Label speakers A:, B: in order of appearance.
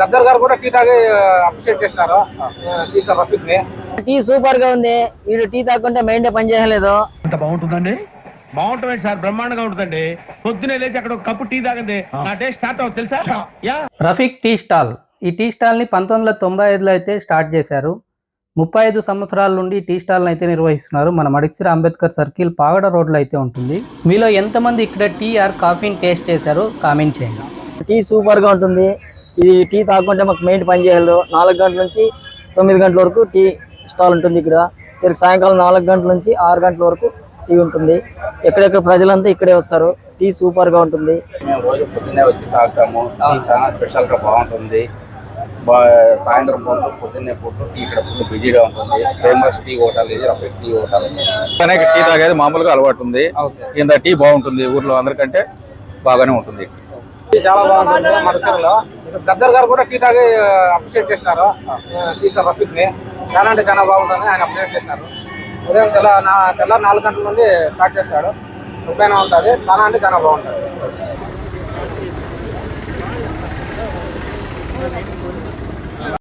A: గద్దర్ గారు కూడా టీ తాగి అప్రిషియేట్ చేసినారు. టీ సార్ రఫీక్ని
B: టీ సూపర్గా ఉంది. వీడు టీ తాకుంటే మైండ్ పని చేయలేదు.
C: అంత బాగుంటుందండి?
D: బాగుంటుంది సార్ బ్రహ్మాండంగా ఉంటుందండి. పొద్దునే లేచి అక్కడ ఒక కప్పు టీ తాగింది. నా డే స్టార్ట్ అవుతుంది తెలుసా? యా.
E: Rafiq tea stall. ఈ టీ స్టాల్ని పంతొమ్మిది వందల తొంభై ఐదులో అయితే స్టార్ట్ చేశారు. ముప్పై ఐదు సంవత్సరాల నుండి ఈ టీ స్టాల్ని అయితే నిర్వహిస్తున్నారు. మన మడిక్సిర అంబేద్కర్ సర్కిల్ పాగడ రోడ్లో అయితే ఉంటుంది. మీలో ఎంతమంది ఇక్కడ టీ ఆర్ కాఫీని టేస్ట్ చేశారో కామెంట్ చేయండి.
B: టీ సూపర్గా ఉంటుంది. ఇది టీ తాకుంటే మాకు మైండ్ పని చేయలేదు. నాలుగు గంటల నుంచి తొమ్మిది గంటల వరకు టీ స్టాల్ ఉంటుంది ఇక్కడ. ఇక్కడ సాయంకాలం నాలుగు గంటల నుంచి ఆరు గంటల వరకు టీ ఉంటుంది. ఎక్కడెక్కడ ప్రజలంతా ఇక్కడే వస్తారు. టీ సూపర్గా ఉంటుంది.
A: మేము రోజు పొద్దున్నే వచ్చి తాగుతాము. టీ చాలా స్పెషల్గా బాగుంటుంది సాయంత్రం పూట పొద్దున్నే పూట టీ ఇక్కడ ఫుల్ బిజీగా ఉంటుంది. ఫేమస్ టీ హోటల్ ఇది టీ హోటల్.
F: అనేక టీ తాగేది మామూలుగా అలవాటు ఉంది. కింద టీ బాగుంటుంది ఊర్లో అందరికంటే బాగానే ఉంటుంది.
A: టీ చాలా బాగుంటుంది. మరుసరిలో గద్దర్ గారు కూడా టీ తాగి అప్రిషియేట్ చేసినారు. టీ సార్ రఫీక్ని చాలా అంటే చాలా బాగుంటుంది ఆయన అప్రిషియేట్ చేసినారు. ఉదయం తెల్ల నా తెల్ల నాలుగు గంటల నుండి స్టార్ట్ చేస్తాడు. ముప్పైనా ఉంటుంది. చాలా అంటే చాలా బాగుంటుంది.